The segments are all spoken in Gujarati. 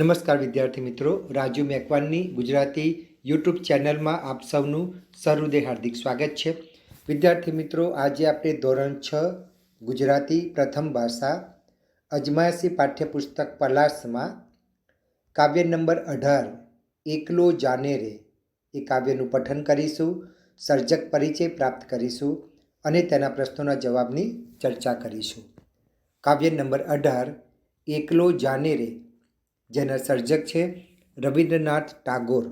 નમસ્કાર વિદ્યાર્થી મિત્રો, રાજુ મેકવાનની ગુજરાતી યુટ્યુબ ચેનલમાં આપ સૌનું સહૃદય હાર્દિક સ્વાગત છે. વિદ્યાર્થી મિત્રો, આજે આપણે ધોરણ છ, ગુજરાતી પ્રથમ ભાષા અજમાયસી પાઠ્યપુસ્તક પલાસમાં કાવ્ય નંબર અઢાર, એકલો જાને રે, એ કાવ્યનું પઠન કરીશું, સર્જક પરિચય પ્રાપ્ત કરીશું અને તેના પ્રશ્નોના જવાબની ચર્ચા કરીશું. કાવ્ય નંબર અઢાર, એકલો જાને રે જેના સર્જક છે રવિન્દ્રનાથ ટાગોર.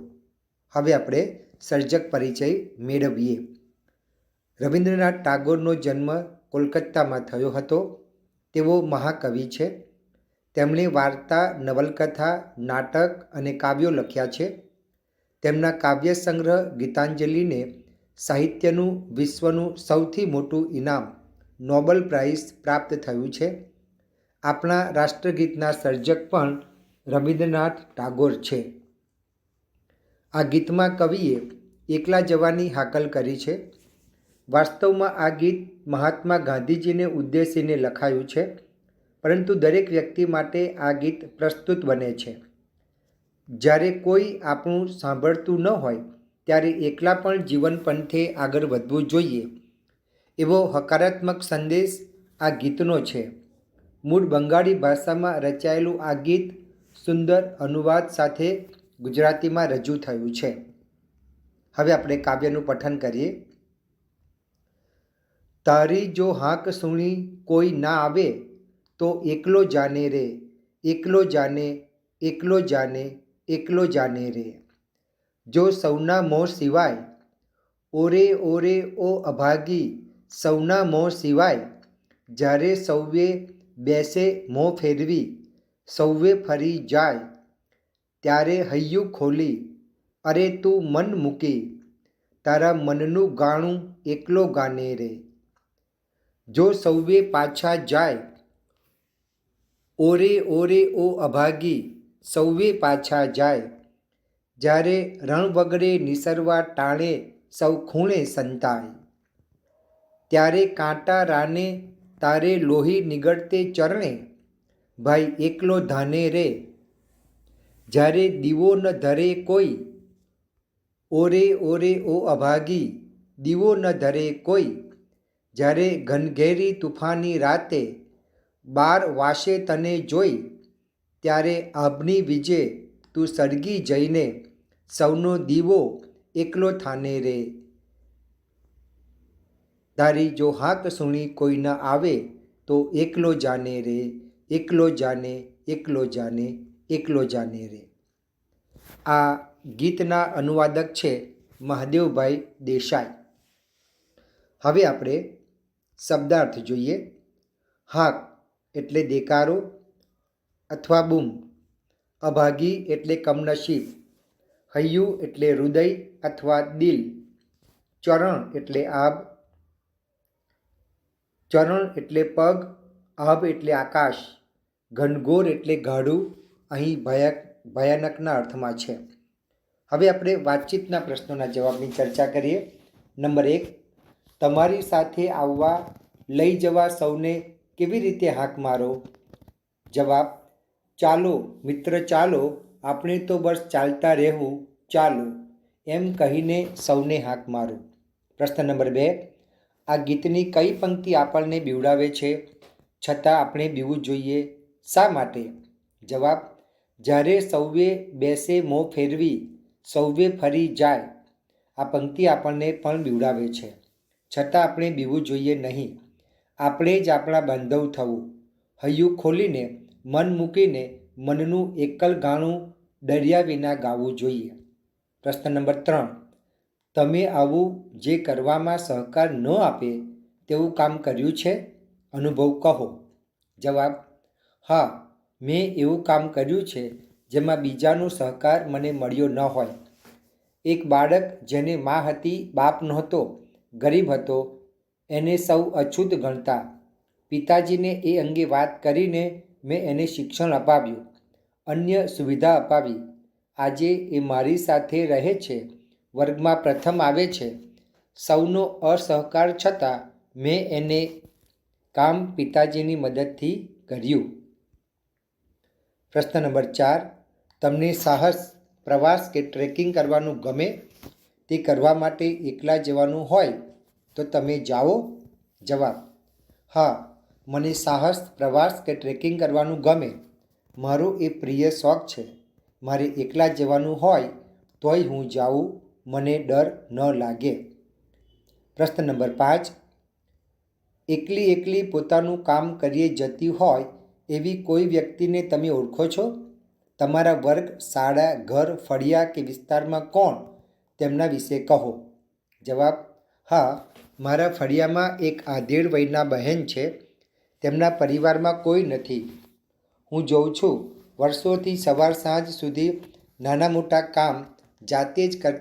હવે આપણે સર્જક પરિચય મેળવીએ. રવિન્દ્રનાથ ટાગોરનો જન્મ કોલકાતામાં થયો હતો. તેઓ મહાકવિ છે. તેમણે વાર્તા, નવલકથા, નાટક અને કાવ્યો લખ્યા છે. તેમના કાવ્ય સંગ્રહ ગીતાંજલિને સાહિત્યનું વિશ્વનું સૌથી મોટું ઇનામ, નોબલ પ્રાઇઝ પ્રાપ્ત થયું છે. આપણા રાષ્ટ્રગીતના સર્જક પણ રવિન્દ્રનાથ ટાગોર છે. આ ગીતમાં કવિએ એકલા જવાની હાકલ કરી છે. વાસ્તવમાં આ ગીત મહાત્મા ગાંધીજીને ઉદ્દેશીને લખાયું છે, પરંતુ દરેક વ્યક્તિ માટે આ ગીત પ્રસ્તુત બને છે. જ્યારે કોઈ આપણું સાંભળતું ન હોય, ત્યારે એકલા પણ જીવન પંથે આગળ વધવું જોઈએ. એવો હકારાત્મક સંદેશ આ ગીતનો છે. મૂળ બંગાળી ભાષામાં રચાયેલું આ ગીત સુંદર અનુવાદ સાથે ગુજરાતીમાં રજૂ થયું છે. હવે આપણે કાવ્યનું પઠન કરીએ. તારી જો હાંક સુણી કોઈ ના આવે, તો એકલો જાને રે, એકલો જાને એકલો જાને એકલો જાને રે. જો સૌના મોં સિવાય, ઓરે ઓરે ઓ અભાગી, સૌના મોં સિવાય, જ્યારે સૌએ બેસે મોં ફેરવી સૌએ ફરી જાય, ત્યારે હૈયું ખોલી, અરે તું મન મૂકી, તારા મનનું ગાણું એકલો ગાને રે. જો સૌએ પાછા જાય, ઓરે ઓરે, ઓ અભાગી, સૌએ પાછા જાય. જ્યારે રણ વગડે નિસરવા ટાણે સૌ ખૂણે સંતાય. ત્યારે કાંટા રાને તારે લોહી નીગળતે ચરણે ભાઈ, એકલો ધાને રે. જ્યારે દીવો ન ધરે કોઈ, ઓરે ઓરે ઓ અભાગી, દીવો ન ધરે કોઈ. જ્યારે ઘનઘેરી તુફાની રાતે બાર વાસે તને જોઈ, ત્યારે આભની વિજે તું સળગી જઈને સૌનો દીવો એકલો થાને રે. તારી જો હાક સુણી કોઈ ન આવે, તો એકલો જાને રે. એકલો જાને એકલો જાને એકલો જાને રે. આ ગીતના અનુવાદક છે મહાદેવભાઈ દેસાઈ. હવે આપણે શબ્દાર્થ જોઈએ. હાક એટલે દેકારો અથવા બૂમ. અભાગી એટલે કમનસીબ. હૈયું એટલે હૃદય અથવા દિલ. ચરણ એટલે આબ ચરણ એટલે પગ, આભ એટલે આકાશ. ઘનઘોર એટલે ગાઢું અહીં ભયાક, ભયાનકના અર્થમાં છે. હવે આપણે વાતચીતના પ્રશ્નોના જવાબની ચર્ચા કરીએ. નંબર એક, તમારી સાથે આવવા લઈ જવા સૌને કેવી રીતે હાક મારો? જવાબ, ચાલો મિત્ર ચાલો, આપણે તો બસ ચાલતા રહેવું, ચાલો, એમ કહીને સૌને હાક મારો. પ્રશ્ન નંબર બે, આ ગીતની કઈ પંક્તિ આપણને બીવડાવે છે? છતાં આપણે બીવું જોઈએ. શા માટે? જવાબ, જ્યારે સૌએ બેસે મોં ફેરવી, સૌએ ફરી જાય. આ પંક્તિ આપણને પણ બીવડાવે છે. છતાં આપણે બીવું જોઈએ નહીં. આપણે જ આપણા બાંધવ થવું. હૈયું ખોલીને, મન મૂકીને, મનનું એકલ ગાણું ડર્યા વિના ગાવું જોઈએ. પ્રશ્ન નંબર ત્રણ. તમે આવું જે કરવામાં સહકાર ન આપે, તેવું કામ કર્યું છે? અનુભવ કહો. જવાબ હા, મેં એવું કામ કર્યું છે જેમાં બીજાનો સહકાર મને મળ્યો ન હોય. એક બાળક જેને મા હતી, બાપ નહોતો, ગરીબ હતો, એને સૌ અછૂત ગણતા. પિતાજીને એ અંગે વાત કરીને મેં એને શિક્ષણ અપાવ્યું, અન્ય સુવિધા અપાવી. આજે એ મારી સાથે રહે છે, વર્ગમાં પ્રથમ આવે છે. સૌનો અસહકાર છતાં મેં એને કામ પિતાજીની મદદથી કર્યું. પ્રશ્ન નંબર ચાર, તમને સાહસ, પ્રવાસ કે ટ્રેકિંગ કરવાનું ગમે? તે કરવા માટે એકલા જવાનું હોય તો તમે જાઓ? જવાબ, હા, મને સાહસ, પ્રવાસ કે ટ્રેકિંગ કરવાનું ગમે. મારો એ પ્રિય શોખ છે. મારે એકલા જવાનું હોય તોય હું જાઉં. મને ડર ન લાગે. પ્રશ્ન નંબર પાંચ એકલી એકલી પોતાનું કામ કરીએ જતી હોય એવી કોઈ વ્યક્તિને તમે ઓળખો છો? તમારા વર્ગ, શાળા, ઘર, ફળિયા કે વિસ્તારમાં કોણ? તેમના વિશે કહો. જવાબ, હા, મારા ફળિયામાં એક આધેડ વયના બહેન છે. તેમના પરિવારમાં કોઈ નથી. હું જોઉં છું, વર્ષોથી સવાર સાંજ સુધી નાના મોટા કામ જાતે જ કર,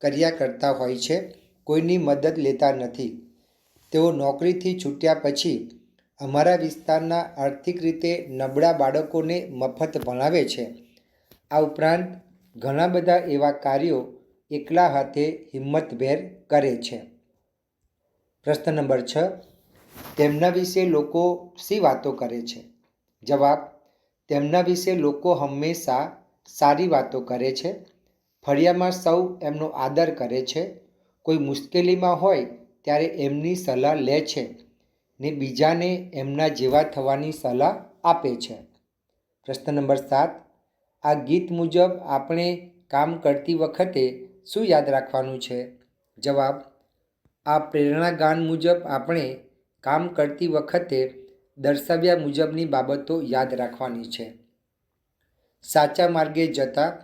કર્યા કરતા હોય છે. કોઈની મદદ લેતા નથી. તેઓ નોકરીથી છૂટ્યા પછી અમારા વિસ્તારના આર્થિક રીતે નબળા બાળકોને મફત ભણાવે છે. આ ઉપરાંત ઘણા બધા એવા કાર્યો એકલા હાથે હિંમતભેર કરે છે. પ્રશ્ન નંબર છ, તેમના વિશે લોકો શી વાતો કરે છે? જવાબ, તેમના વિશે લોકો હંમેશા સારી વાતો કરે છે. ફળિયામાં સૌ એમનો આદર કરે છે. કોઈ મુશ્કેલીમાં હોય ત્યારે એમની સલાહ લે છે. ને બીજાને એમના જેવા થવાની સલાહ આપે છે. પ્રશ્ન નંબર સાત. આ ગીત મુજબ આપણે કામ કરતી વખતે શું યાદ રાખવાનું છે? જવાબ. આ પ્રેરણા ગાન મુજબ આપણે કામ કરતી વખતે દર્શાવ્યા મુજબની બાબતો યાદ રાખવાની છે. સાચા માર્ગે જતા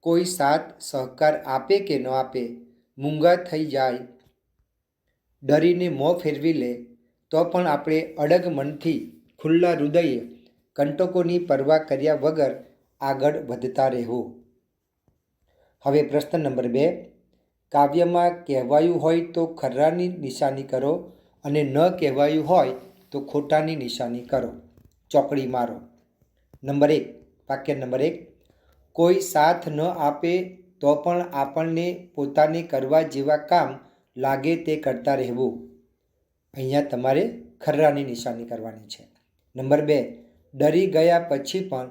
કોઈ સાથ સહકાર આપે કે ન આપે, મૂંગા થઈ જાય, ડરીને મોં ફેરવી લે તો પણ આપણે અડગ મનથી ખુલ્લા હૃદયે કંટકોની પરવા કર્યા વગર આગળ વધતા રહેવું. હવે પ્રશ્ન નંબર બે. કાવ્યમાં કહેવાયું હોય તો ખરાની નિશાની કરો અને ન કહેવાયું હોય તો ખોટાની નિશાની કરો. ચોકડી મારો. નંબર એક. વાક્ય નંબર એક. કોઈ સાથ ન આપે તો પણ આપણને પોતાને કરવા જેવા કામ લાગે તે કરતા રહેવું. અહીંયા તમારે ખર્રાની નિશાની કરવાની છે. નંબર બે, ડરી ગયા પછી પણ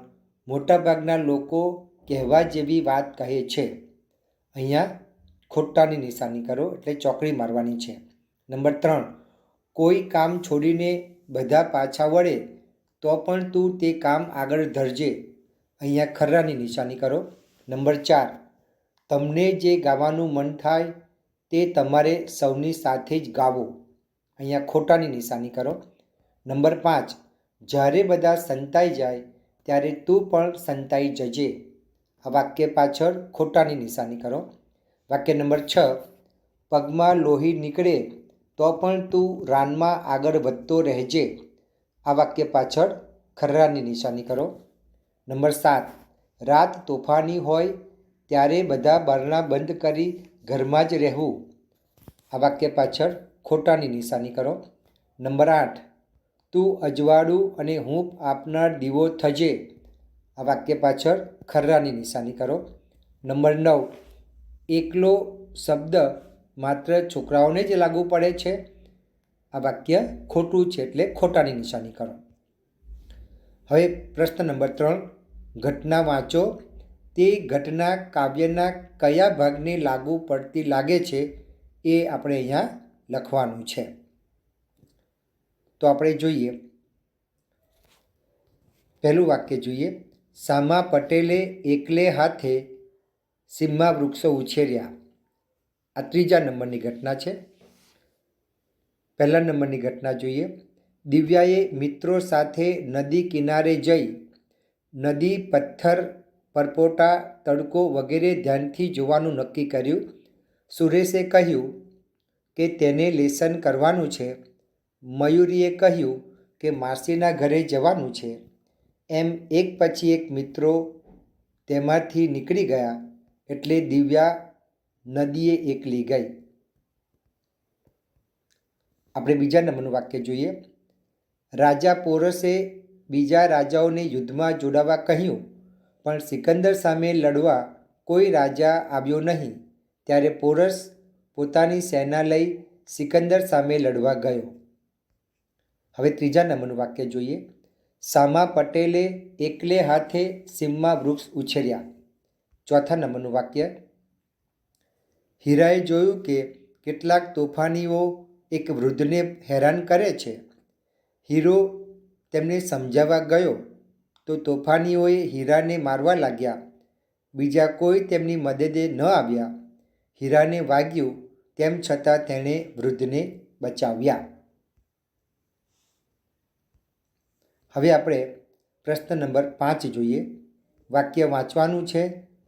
મોટાભાગના લોકો કહેવા જેવી વાત કહે છે. અહીંયા ખોટાની નિશાની કરો એટલે ચોકડી મારવાની છે. નંબર ત્રણ, કોઈ કામ છોડીને બધા પાછા વળે તો પણ તું તે કામ આગળ ધરજે. અહીંયા ખર્રાની નિશાની કરો. નંબર ચાર, તમને જે ગાવાનું મન થાય તે તમારે સૌની સાથે જ ગાવો. અહીંયા ખોટાની નિશાની કરો. નંબર પાંચ, જ્યારે બધા સંતાઈ જાય, ત્યારે તું પણ સંતાઈ જજે. આ વાક્ય પાછળ ખોટાની નિશાની કરો. વાક્ય નંબર છ, પગમાં લોહી નીકળે, તો પણ તું રાનમાં આગળ વધતો રહેજે. આ વાક્ય પાછળ ખર્રાની નિશાની કરો. નંબર સાત, રાત તોફાની હોય, ત્યારે બધા બારણા બંધ કરી ઘરમાં જ રહેવું. આ વાક્ય પાછળ ખોટાની નિશાની કરો. નંબર આઠ, તું અજવાળું અને હું આપનાર દીવો થજે. આ વાક્ય પાછળ ખર્રાની નિશાની કરો. નંબર નવ, એકલો શબ્દ માત્ર છોકરાઓને જ લાગુ પડે છે? આ વાક્ય ખોટું છે એટલે ખોટાની નિશાની કરો. હવે પ્રશ્ન નંબર ત્રણ, ઘટના વાંચો. તે ઘટના કાવ્યના કયા ભાગને લાગુ પડતી લાગે છે એ આપણે અહીંયા લખવાનું છે. તો આપણે જોઈએ. પહેલું વાક્ય જોઈએ. સામા પટેલે એકલે હાથે સીમમાં વૃક્ષો ઉછેર્યા. આ ત્રીજા નંબરની ઘટના છે. પહેલા નંબરની ઘટના જોઈએ. દિવ્યાએ મિત્રો સાથે નદી કિનારે જઈ નદી, પથ્થર, પરપોટા, તડકો વગેરે ધ્યાનથી જોવાનું નક્કી કર્યું. સુરેશે કહ્યું કે તેને લેસન કરવાનું છે. મયુરીએ કહ્યું કે માસીના ઘરે જવાનું છે. એમ એક પછી એક મિત્રો તેમાંથી નીકળી ગયા એટલે દિવ્યા નદીએ એકલી ગઈ. આપણે બીજા નંબરનું વાક્ય જોઈએ. રાજા પોરસે બીજા રાજાઓને યુદ્ધમાં જોડાવા કહ્યું, પણ સિકંદર સામે લડવા કોઈ રાજા આવ્યો નહીં. ત્યારે પોરસ પોતાની સેના લઈ સિકંદર સામે લડવા ગયો. હવે ત્રીજા નંબરનું વાક્ય જોઈએ. સામા પટેલે એકલે હાથે સીમમાં વૃક્ષ ઉછેર્યા. ચોથા નંબરનું વાક્ય. હીરાએ જોયું કે કેટલાક તોફાનીઓ એક વૃદ્ધને હેરાન કરે છે. હીરો તેમને સમજાવવા ગયો તો તોફાનીઓએ હીરાને મારવા લાગ્યા. બીજા કોઈ તેમની મદદે ન આવ્યા. હીરાને વાગ્યું તેમ છતાં તેણે વૃદ્ધને બચાવ્યા. હવે આપણે પ્રશ્ન નંબર પાંચ જોઈએ. વાક્ય વાંચવાનું છે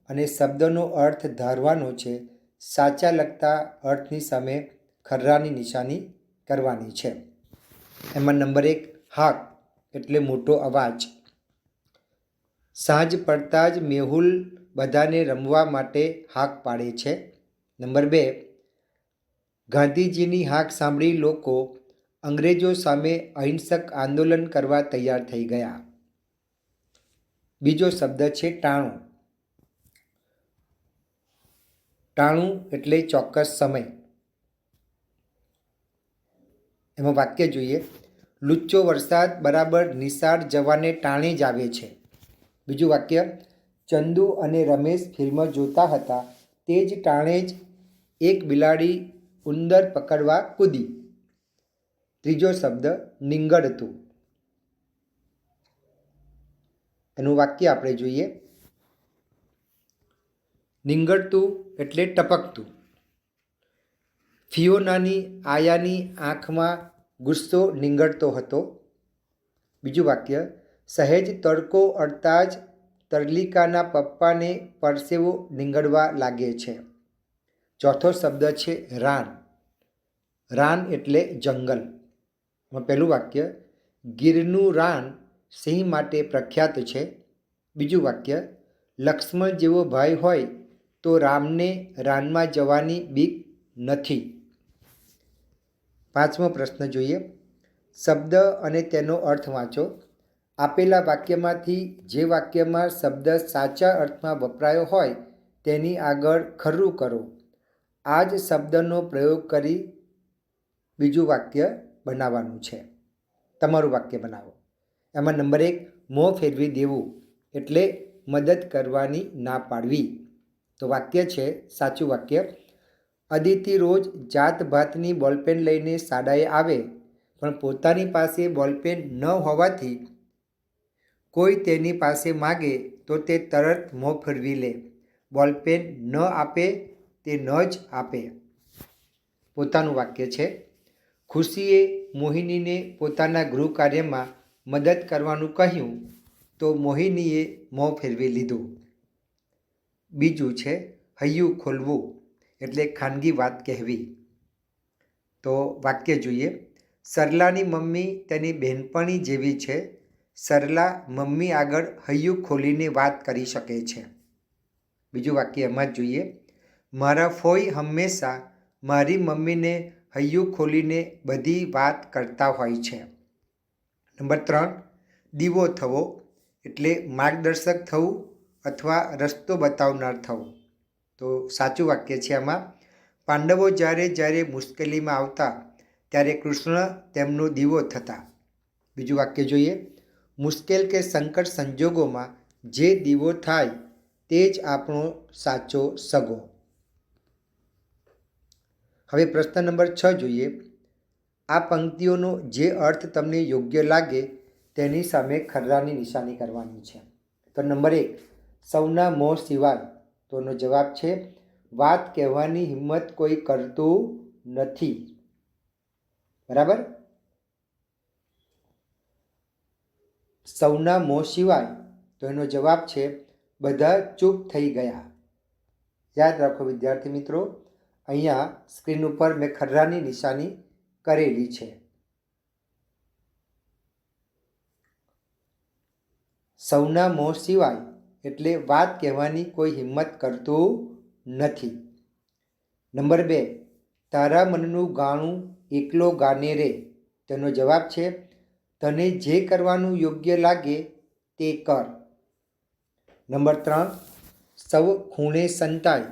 અને શબ્દનો અર્થ ધારવાનો છે. સાચા લગતા અર્થની સામે ખર્રાની નિશાની કરવાની છે. એમાં નંબર એક, હાક, એટલે મોટો અવાજ. સાંજ પડતા જ મેહુલ બધાને રમવા માટે હાક પાડે છે. નંબર બે ગાંધીજીની હાક સાંભળી લોકો અંગ્રેજો સામે અહિંસક આંદોલન કરવા તૈયાર થઈ ગયા. બીજો શબ્દ છે ટાણું. ટાણું એટલે ચોક્કસ સમય. એમાં વાક્ય જોઈએ. લુચ્ચો વરસાદ બરાબર નિશાળ જવાને ટાણે જ આવે છે. બીજું વાક્ય, ચંદુ અને રમેશ ફિલ્મ જોતા હતા તે જ ટાણે જ એક બિલાડી ઉંદર પકડવા કૂદી. ત્રીજો શબ્દ નીંગળતું. એનું વાક્ય આપણે જોઈએ. નીંગળતું એટલે ટપકતું. ફિયોનાની આયાની આંખમાં ગુસ્સો નીંગળતો હતો. બીજું વાક્ય, સહેજ તડકો અડતા જ તરલિકાના પપ્પાને પરસેવો નીંગળવા લાગે છે. ચોથો શબ્દ છે રાન. રાન એટલે જંગલ. પહેલું વાક્ય, ગીરનું રાન સિંહ માટે પ્રખ્યાત છે. બીજું વાક્ય, લક્ષ્મણ જેવો ભાઈ હોય તો રામને રાનમાં જવાની બીક નથી. પાંચમો પ્રશ્ન જોઈએ. શબ્દ અને તેનો અર્થ વાંચો. આપેલા વાક્યમાંથી જે વાક્યમાં શબ્દ સાચા અર્થમાં વપરાયો હોય તેની આગળ ખરું કરો. આ જ શબ્દનો પ્રયોગ કરી બીજું વાક્ય બનાવવાનું છે. તમારું વાક્ય બનાવો. એમાં નંબર એક, મોં ફેરવી દેવું એટલે મદદ કરવાની ના પાડવી. તો વાક્ય છે, સાચું વાક્ય. અદિતિ રોજ જાત ભાતની બોલપેન લઈને શાળાએ આવે, પણ પોતાની પાસે બોલપેન ન હોવાથી કોઈ તેની પાસે માગે તો તે તરત મોં ફેરવી લે. બોલપેન ન આપે તે ન જ આપે. પોતાનું વાક્ય છે, ખુશીએ મોહિનીને પોતાના ગૃહ કાર્યમાં મદદ કરવાનું કહ્યું તો મોહિનીએ મોં ફેરવી લીધું. બીજું છે, હૈયું ખોલવું એટલે ખાનગી વાત કહેવી. તો વાક્ય જોઈએ, સરલાની મમ્મી તેની બહેનપણી જેવી છે. સરલા મમ્મી આગળ હૈયું ખોલીને વાત કરી શકે છે. બીજું વાક્ય એમાં જ જોઈએ મારા ફોઈ હંમેશા મારી મમ્મીને હૈયું ખોલીને બધી વાત કરતા હોય છે. નંબર ત્રણ, દીવો થવો એટલે માર્ગદર્શક થવું અથવા રસ્તો બતાવનાર થવું. તો સાચું વાક્ય છે આમાં. પાંડવો જ્યારે જ્યારે મુશ્કેલીમાં આવતા ત્યારે કૃષ્ણ તેમનો દીવો થતા. બીજું વાક્ય જોઈએ. મુશ્કેલ કે સંકટ સંજોગોમાં જે દીવો થાય તે જ આપણો સાચો સગો. હવે પ્રશ્ન નંબર છ જોઈએ. આ પંક્તિઓનો જે અર્થ તમને યોગ્ય લાગે તેની સામે ખરડાની નિશાની કરવાની છે. તો નંબર એક, સૌના મોં સિવાય. તો એનો જવાબ છે, વાત કહેવાની હિંમત કોઈ કરતું નથી. બરાબર? સૌના મોં સિવાય. તો એનો જવાબ છે, બધા ચૂપ થઈ ગયા. યાદ રાખો વિદ્યાર્થી મિત્રો અહીંયા સ્ક્રીન ઉપર મેં ખર્રાની નિશાની કરેલી છે. સૌના મોં સિવાય એટલે વાત કહેવાની કોઈ હિંમત કરતું નથી. નંબર બે, તારા મનનું ગાણું એકલો ગાને રે. તેનો જવાબ છે, તને જે કરવાનું યોગ્ય લાગે તે કર. નંબર ત્રણ, સૌ ખૂણે સંતાય.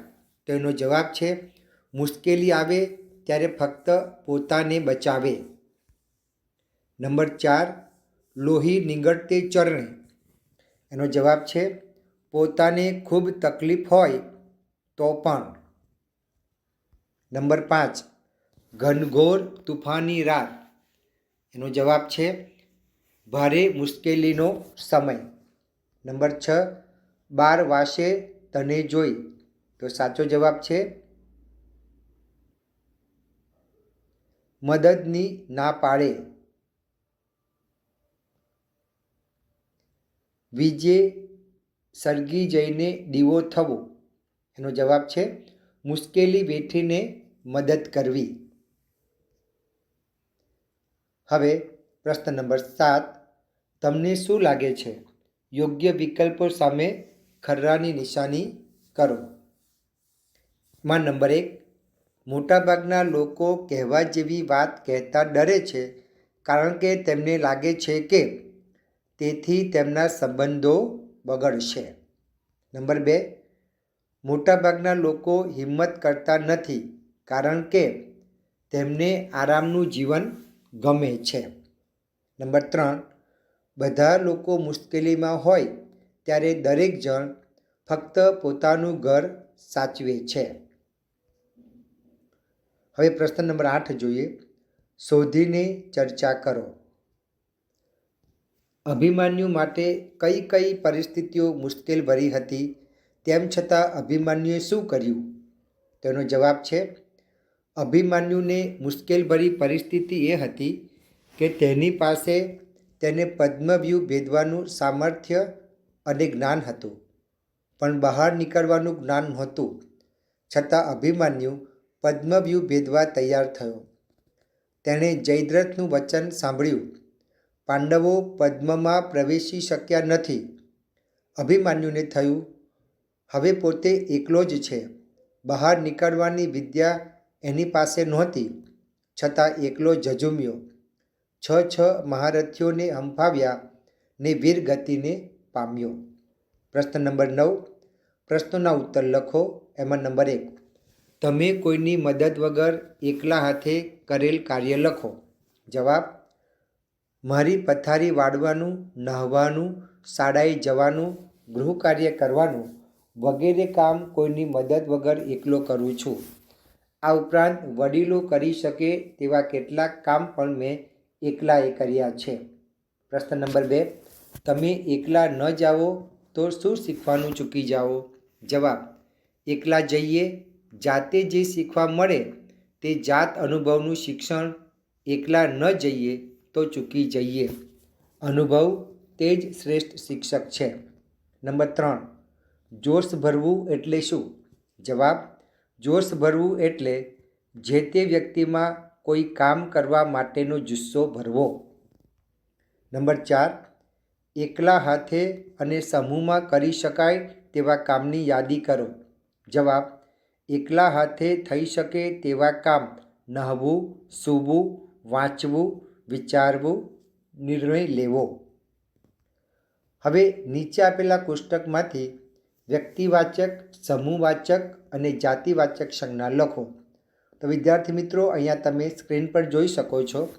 તેનો જવાબ છે મુશ્કેલી આવે ત્યારે ફક્ત પોતાને બચાવે. નંબર ચાર, લોહી નીંગળતે ચરણે. એનો જવાબ છે, પોતાને ખૂબ તકલીફ હોય તો પણ. નંબર પાંચ, ઘનઘોર તુફાની રાત એનો જવાબ છે, ભારે મુશ્કેલીનો સમય. નંબર છ, બાર વાસે તને જોઈ. તો સાચો જવાબ છે મદદની ના પાડે. વિજે સળગી જઈને દીવો થવો. એનો જવાબ છે, મુશ્કેલી વેઠીને મદદ કરવી. હવે પ્રશ્ન નંબર સાત, તમને શું લાગે છે? યોગ્ય વિકલ્પો સામે ખર્રાની નિશાની કરો. માં નંબર એક મોટાભાગના લોકો કહેવા જેવી વાત કહેતા ડરે છે, કારણ કે તેમને લાગે છે કે તેથી તેમના સંબંધો બગડશે. નંબર બે, મોટાભાગના લોકો હિંમત કરતા નથી, કારણ કે તેમને આરામનું જીવન ગમે છે. નંબર ત્રણ, બધા લોકો મુશ્કેલીમાં હોય ત્યારે દરેક જણ ફક્ત પોતાનું ઘર સાચવે છે. હવે પ્રશ્ન નંબર આઠ જોઈએ. શોધીને ચર્ચા કરો. અભિમાન્યુ માટે કઈ કઈ પરિસ્થિતિઓ મુશ્કેલ ભરી હતી? તેમ છતાં અભિમાન્યુએ શું કર્યું? તેનો જવાબ છે, અભિમાન્યુને મુશ્કેલભરી પરિસ્થિતિ એ હતી કે તેની પાસે તેને પદ્મવ્યૂહ ભેદવાનું સામર્થ્ય અને જ્ઞાન હતું. પણ બહાર નીકળવાનું જ્ઞાન નહોતું. છતાં અભિમાન્યુ પદ્મવ્યૂહ ભેદવા તૈયાર થયો. તેણે જયદ્રથનું વચન સાંભળ્યું. પાંડવો પદ્મમાં પ્રવેશી શક્યા નથી. અભિમાન્યુને થયું, હવે પોતે એકલો જ છે. બહાર નીકળવાની વિદ્યા એની પાસે નહોતી. છતાં એકલો ઝઝુમ્યો. છ છ મહારથીઓને હંફાવ્યા ને વીર ગતિને પામ્યો. પ્રશ્ન નંબર નવ. પ્રશ્નોના ઉત્તર લખો. એમાં નંબર એક. તમે કોઈની મદદ વગર એકલા હાથે કરેલ કાર્ય લખો. જવાબ, મારી પથારી વાળવાનું, નહાવાનું, શાળાએ જવાનું, ગૃહકાર્ય કરવાનું વગેરે કામ કોઈની મદદ વગર એકલો કરું છું. આ ઉપરાંત વડીલો કરી શકે તેવા કેટલાક કામ પણ મેં એકલાએ કર્યા છે. પ્રશ્ન નંબર બે, તમે એકલા ન જાઓ તો શું શીખવાનું ચૂકી જાઓ? જવાબ, એકલા જઈએ જાતે જે શીખવા મળે તે જાત અનુભવનું શિક્ષણ એકલા ન જઈએ તો ચૂકી જઈએ. અનુભવ તે જ શ્રેષ્ઠ શિક્ષક છે. નંબર ત્રણ, જોશ ભરવું એટલે શું? જવાબ, જોશ ભરવું એટલે જે તે વ્યક્તિમાં કોઈ કામ કરવા માટેનો જુસ્સો ભરવો. નંબર ચાર, એકલા હાથે અને સમૂહમાં કરી શકાય તેવા કામની યાદી કરો. જવાબ એકલા હાથે થઈ શકે તેવા કામ. નહાવું, સૂવું, વાંચવું, વિચારવું, નિર્ણય લેવો. હવે નીચે આપેલા કોષ્ટકમાંથી વ્યક્તિવાચક, સમૂહવાચક અને જાતિવાચક સંજ્ઞા લખો. તો વિદ્યાર્થી મિત્રો, અહીંયા તમે સ્ક્રીન પર જોઈ શકો છો.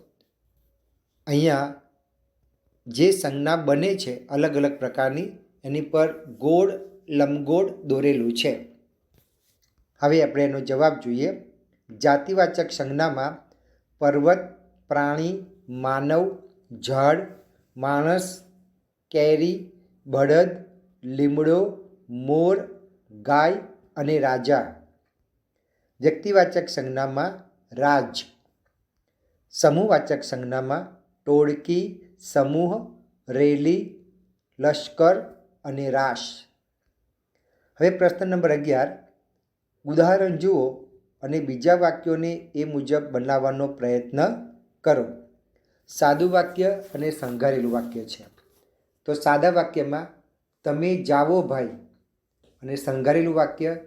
અહીંયા જે સંજ્ઞા બને છે અલગ અલગ પ્રકારની, એની પર ગોળ, લંબગોળ દોરેલું છે. હવે આપણે એનો જવાબ જોઈએ. જાતિવાચક સંજ્ઞામાં પર્વત, પ્રાણી, માનવ, ઝાડ, માણસ, કેરી, બળદ, લીમડો, મોર, ગાય અને રાજા. વ્યક્તિવાચક સંજ્ઞામાં રાજ. સમૂહવાચક સંજ્ઞામાં ટોળકી, સમૂહ, રેલી, લશ્કર અને રાશ. હવે પ્રશ્ન નંબર અગિયાર. ઉદાહરણ જુઓ અને બીજા વાક્યોને એ મુજબ બનાવવાનો પ્રયત્ન કરો. સાદું વાક્ય અને સંઘારેલું વાક્ય છે. તો સાદા વાક્યમાં, તમે જાઓ ભાઈ અને સંઘારેલું વાક્ય,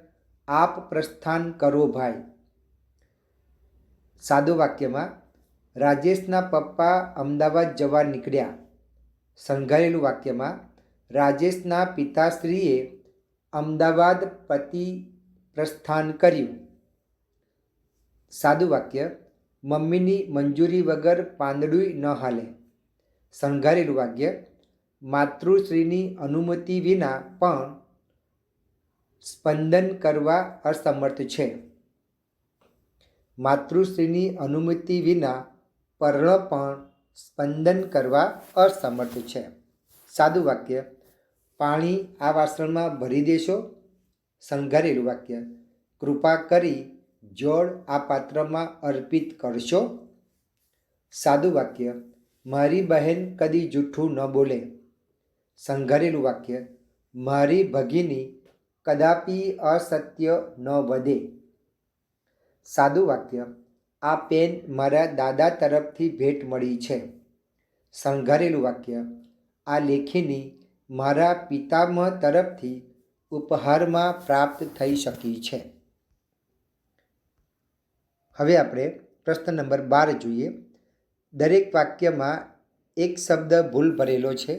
આપ પ્રસ્થાન કરો ભાઈ સાદું વાક્યમાં, રાજેશના પપ્પા અમદાવાદ જવા નીકળ્યા સંઘારેલું વાક્યમાં, રાજેશના પિતાશ્રીએ અમદાવાદ પતિ પ્રસ્થાન કર્યું. સાદું વાક્ય, મમ્મીની મંજૂરી વગર પાંદડું ન હાલે. શણગારેલું વાક્ય, માતૃશ્રીની અનુમતિ વિના પણ સ્પંદન કરવા અસમર્થ છે. માતૃશ્રીની અનુમતિ વિના પર્ણ પણ સ્પંદન કરવા અસમર્થ છે. સાદું વાક્ય, પાણી આ વાસણમાં ભરી દેશો શણગારેલું વાક્ય, કૃપા કરી જોડ આ પાત્રમાં અર્પિત કરશો. સાદું વાક્ય, મારી બહેન કદી જૂઠું ન બોલે. સંઘારેલું વાક્ય, મારી ભગીની કદાપી અસત્ય ન વધે. સાદું વાક્ય, આ પેન મારા દાદા તરફથી ભેટ મળી છે. સંઘારેલું વાક્ય, આ લેખીની મારા પિતામહ તરફથી ઉપહારમાં પ્રાપ્ત થઈ શકી છે. હવે આપણે પ્રશ્ન નંબર બાર જોઈએ. દરેક વાક્યમાં એક શબ્દ ભૂલ ભરેલો છે.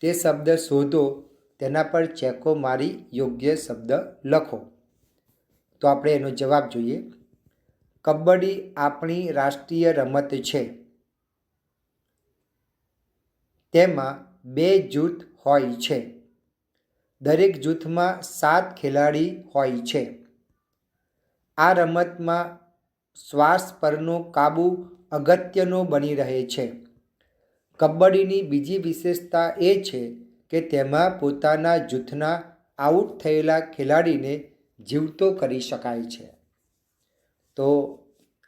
તે શબ્દ શોધો, તેના પર ચેકો મારી યોગ્ય શબ્દ લખો. તો આપણે એનો જવાબ જોઈએ. કબડ્ડી આપણી રાષ્ટ્રીય રમત છે. તેમાં બે જૂથ હોય છે. દરેક જૂથમાં સાત ખેલાડી હોય છે. આ રમતમાં શ્વાસ પરનો કાબુ અગત્યનો બની રહે છે. કબડ્ડીની બીજી વિશેષતા એ છે કે તેમાં પોતાના જૂથના આઉટ થયેલા ખેલાડીને જીવતો કરી શકાય છે. તો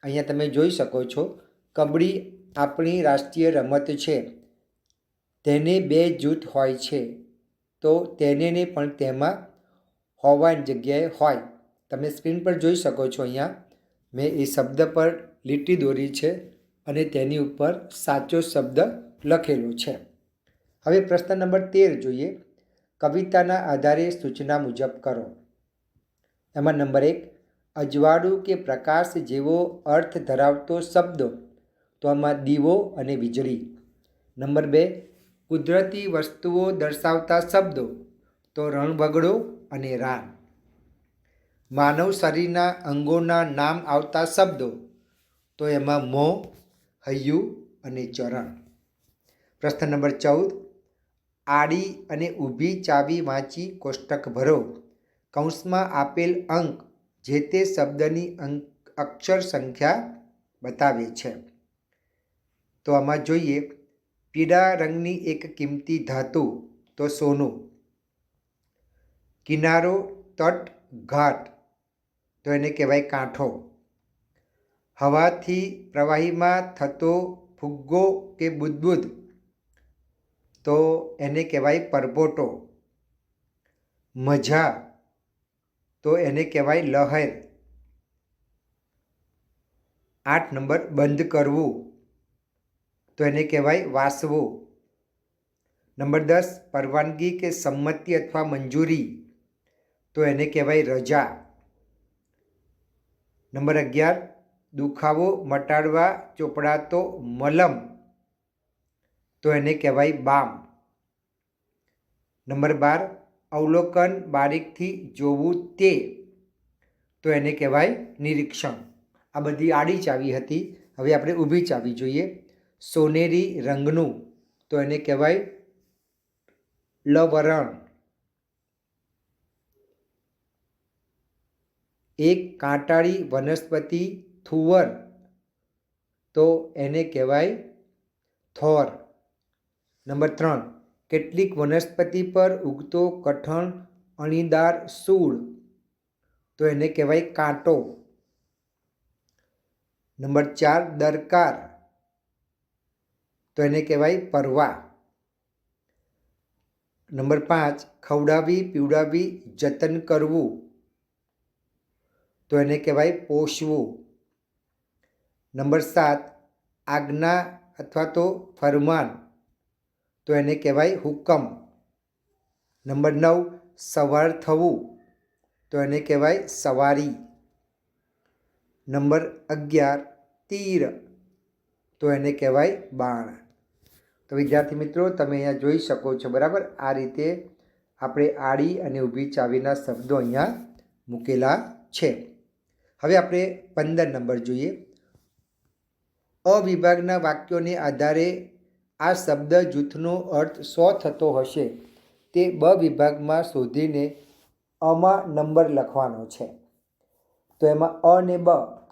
અહીંયા તમે જોઈ શકો છો, કબડ્ડી આપણી રાષ્ટ્રીય રમત છે. તેને બે જૂથ હોય છે. તો તેને પણ તેમાં હોવાની જગ્યાએ હોય. તમે સ્ક્રીન પર જોઈ શકો છો અહીંયા. મેં એ શબ્દ પર લીટી દોરી છે અને તેની ઉપર સાચો શબ્દ લખેલો છે. હવે પ્રશ્ન નંબર તેર જોઈએ. કવિતાના આધારે સૂચના મુજબ કરો. એમાં નંબર એક, અજવાળું કે પ્રકાશ જેવો અર્થ ધરાવતો શબ્દો, તો આમાં દીવો અને વીજળી. નંબર બે કુદરતી વસ્તુઓ દર્શાવતા શબ્દો, તો રણભગડો અને રાન. માનવ શરીરના અંગોના નામ આવતા શબ્દો, તો એમાં મોં, હૈયું અને ચરણ. પ્રશ્ન નંબર ચૌદ, આડી અને ઊભી ચાવી વાંચી કોષ્ટક ભરો. કૌંસમાં આપેલ અંક જે તે શબ્દની અંક અક્ષર સંખ્યા બતાવે છે. તો આમાં જોઈએ પીળા રંગની એક કિંમતી ધાતુ તો સોનું કિનારો તટ ઘાટ તો એને કહેવાય કાંઠો હવાથી પ્રવાહીમાં થતો ફુગ્ગો કે બુદબુદ તો એને કહેવાય પરપોટો મજા તો એને કહેવાય લહેર આઠ નંબર બંધ કરવું તો એને કહેવાય વાસવો. નંબર દસ, પરવાનગી કે સંમતિ અથવા મંજૂરી, તો એને કહેવાય રજા. નંબર અગિયાર, દુખાવો, મટાડવા, ચોપડાતો મલમ, તો એને કહેવાય બામ. નંબર બાર, અવલોકન બારીકથી જોવું તે, તો એને કહેવાય નિરીક્ષણ. આ બધી આડી ચાવી હતી, હવે આપણે ઊભી ચાવી જોઈએ. સોનેરી રંગનું તો એને કહેવાય લવરણ. એક કાંટાળી વનસ્પતિ થુવર તો એને કહેવાય થોર. નંબર ત્રણ, કેટલીક વનસ્પતિ પર ઉગતો કઠણ અણીદાર સૂળ તો એને કહેવાય કાંટો. નંબર ચાર, દરકાર. તો એને કહેવાય પરવા. નંબર પાંચ, ખવડાવી, પીવડાવી, જતન કરવું. તો એને કહેવાય પોષવું. નંબર સાત, આજ્ઞા અથવા તો ફરમાન. તો એને કહેવાય હુકમ. નંબર નવ, સવાર થવું. તો એને કહેવાય સવારી. નંબર અગિયાર, તીર. તો એને કહેવાય બાણ. તો વિદ્યાર્થી મિત્રો, તમે અહીંયા જોઈ શકો છો, બરાબર? આ રીતે આપણે આડી અને ઊભી ચાવીના શબ્દો અહીંયા મૂકેલા છે. હવે આપણે પંદર નંબર જોઈએ. અવિભાગના વાક્યોને આધારે આ શબ્દ જૂથનો અર્થ સો થતો હશે. તે બ વિભાગમાં શોધીને અમાં નંબર લખવાનો છે. તો એમાં અ ને બ,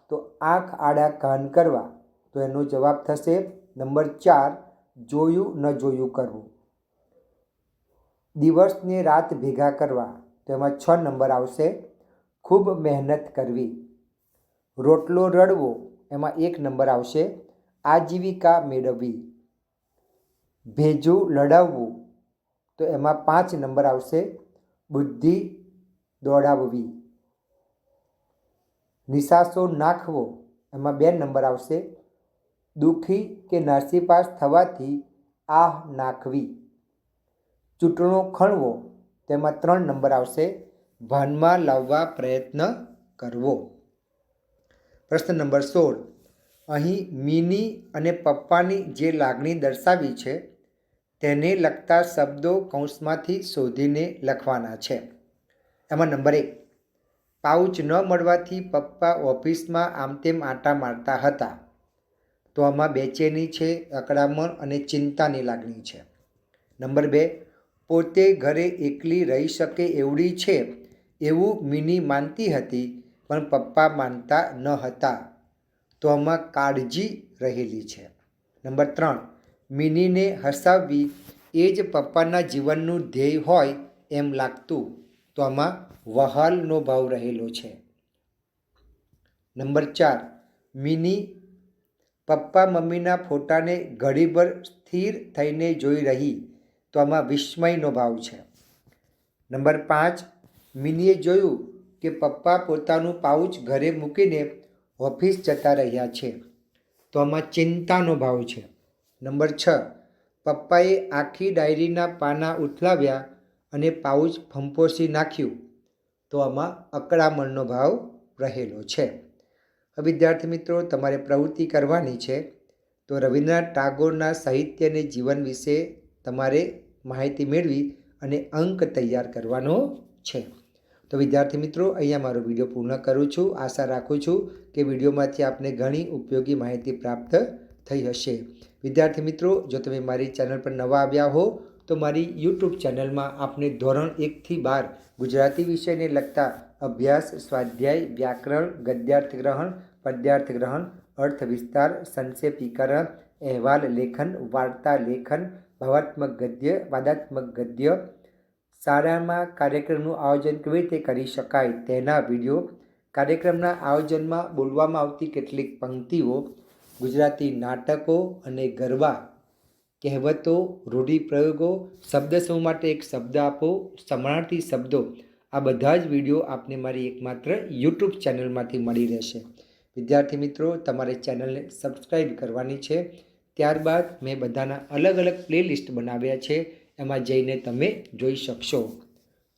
તો આંખ આડા કાન કરવા. તો એનો જવાબ થશે નંબર ચાર જોયું ન જોયું કરવું. દિવસને રાત ભેગા કરવા તો એમાં છ નંબર આવશે, ખૂબ મહેનત કરવી. રોટલો રડવો, એમાં એક નંબર આવશે, આજીવિકા મેળવવી. ભેજું લડાવવું, તો એમાં પાંચ નંબર આવશે, બુદ્ધિ દોડાવવી. નિશાસો નાખવો, એમાં બે નંબર આવશે દુઃખી કે નાસીપાસ થવાથી આહ નાખવી. ચૂંટણો ખણવો, તેમાં ત્રણ નંબર આવશે. ભાનમાં લાવવા પ્રયત્ન કરવો. પ્રશ્ન નંબર સોળ. અહીં મીની અને પપ્પાની જે લાગણી દર્શાવી છે, તેને લગતા શબ્દો કૌંસમાંથી શોધીને લખવાના છે. એમાં નંબર એક. પાઉચ ન મળવાથી પપ્પા ઓફિસમાં આમ તેમ આંટા મારતા હતા. તો આમાં બેચેની છે અકળામણ અને ચિંતાની લાગણી છે. નંબર બે, પોતે ઘરે એકલી રહી શકે એવડી છે? એવું મિની માનતી હતી, પણ પપ્પા માનતા ન હતા. તો આમાં કાળજી રહેલી છે. નંબર ત્રણ, મિનીને હસાવવી એ જ પપ્પાના જીવનનું ધ્યેય હોય એમ લાગતું. તો આમાં વહાલનો ભાવ રહેલો છે. નંબર ચાર, મિની પપ્પા મમ્મીના ફોટાને ઘડીભર સ્થિર થઈને જોઈ રહી. તો આમાં વિસ્મયનો ભાવ છે. નંબર પાંચ, મિનીએ જોયું કે પપ્પા પોતાનું પાઉચ ઘરે મૂકીને ઓફિસ જતા રહ્યા છે. તો આમાં ચિંતાનો ભાવ છે. નંબર છ, પપ્પાએ આખી ડાયરીના પાના ઉથલાવ્યા અને પાઉચ ફંપોસી નાખ્યું. તો આમાં અકળામણનો ભાવ રહેલો છે. વિદ્યાર્થી મિત્રો, તમારે પ્રવૃત્તિ કરવાની છે, તો રવિન્દ્રનાથ ટાગોરના સાહિત્ય અને જીવન વિશે તમારે માહિતી મેળવી અને અંક તૈયાર કરવાનો છે. તો વિદ્યાર્થી મિત્રો, અહીંયા મારો વીડિયો પૂર્ણ કરું છું. આશા રાખું છું કે વિડીયોમાંથી આપને ઘણી ઉપયોગી માહિતી પ્રાપ્ત થઈ હશે. વિદ્યાર્થી મિત્રો, જો તમે મારી ચેનલ પર નવા આવ્યા હો, તો મારી યુટ્યુબ ચેનલમાં આપને ધોરણ એકથી બાર ગુજરાતી વિષયને લગતા અભ્યાસ, સ્વાધ્યાય, વ્યાકરણ ગદ્યાર્થ ગ્રહણ પદ્યાર્થ ગ્રહણ અર્થ વિસ્તાર સંક્ષેપીકરણ, અહેવાલ, લેખન, વાર્તા લેખન, ભાવાત્મક ગદ્ય, વાદાત્મક ગદ્ય. શાળામાં કાર્યક્રમનું આયોજન કેવી રીતે કરી શકાય તેના વીડિયો. કાર્યક્રમના આયોજનમાં બોલવામાં આવતી કેટલીક પંક્તિઓ, ગુજરાતી નાટકો અને ગરબા, કહેવતો, રૂઢિપ્રયોગો શબ્દ સમૂહ માટે એક શબ્દ આપો, સમાનાર્થી શબ્દો આ બધા જ વીડિયો આપને મારી એકમાત્ર યુટ્યુબ ચેનલમાંથી મળી રહેશે. વિદ્યાર્થી મિત્રો, તમારે ચેનલને સબસ્ક્રાઈબ કરવાની છે. ત્યારબાદ મેં બધાના અલગ અલગ પ્લેલિસ્ટ બનાવ્યા છે. એમાં જઈને તમે જોઈ શકશો.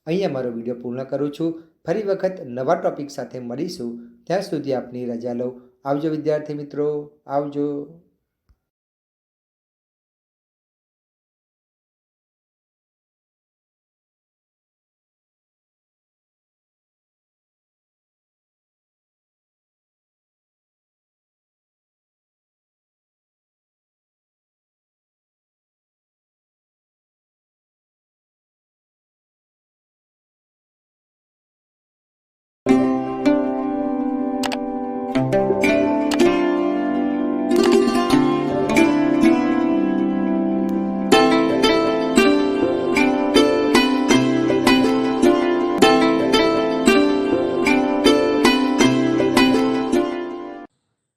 અહીંયા મારો વીડિયો પૂર્ણ કરું છું. ફરી વખત નવા ટોપિક સાથે મળીશું. ત્યાં સુધી આપની રજા લઉં આવજો વિદ્યાર્થી મિત્રો. આવજો.